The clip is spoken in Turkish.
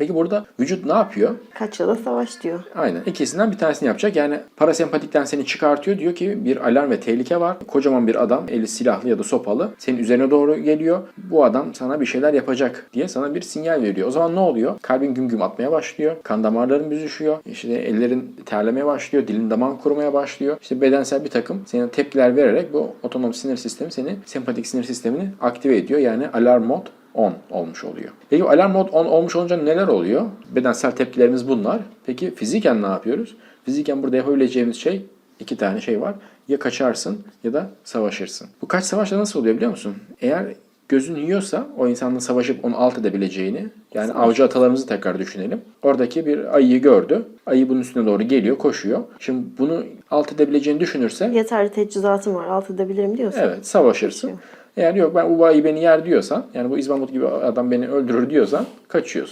Peki burada vücut ne yapıyor? Kaç yıla savaş diyor. Aynen. İkisinden bir tanesini yapacak. Yani parasempatikten seni çıkartıyor. Diyor ki bir alarm ve tehlike var. Kocaman bir adam eli silahlı ya da sopalı senin üzerine doğru geliyor. Bu adam sana bir şeyler yapacak diye sana bir sinyal veriyor. O zaman ne oluyor? Kalbin güm güm atmaya başlıyor. Kan damarların büzüşüyor. İşte ellerin terlemeye başlıyor. Dilin damağın kurumaya başlıyor. İşte bedensel bir takım senin tepkiler vererek bu otonom sinir sistemi seni sempatik sinir sistemini aktive ediyor. Yani alarm mod on olmuş oluyor. Peki alarm mod on olmuş olunca neler oluyor? Bedensel tepkilerimiz bunlar. Peki fiziken ne yapıyoruz? Fiziken burada yapabileceğimiz şey iki tane şey var. Ya kaçarsın ya da savaşırsın. Bu kaç savaşta nasıl oluyor biliyor musun? Eğer gözün yiyorsa o insanla savaşıp onu alt edebileceğini yani avcı atalarımızı tekrar düşünelim. Oradaki bir ayıyı gördü. Ayı bunun üstüne doğru geliyor, koşuyor. Şimdi bunu alt edebileceğini düşünürse Yeterli teçhizatım var alt edebilirim diyorsun. Evet savaşırsın. Eğer yok ben ayı beni yer diyorsan yani bu İzbandut gibi adam beni öldürür diyorsan kaçıyorsun.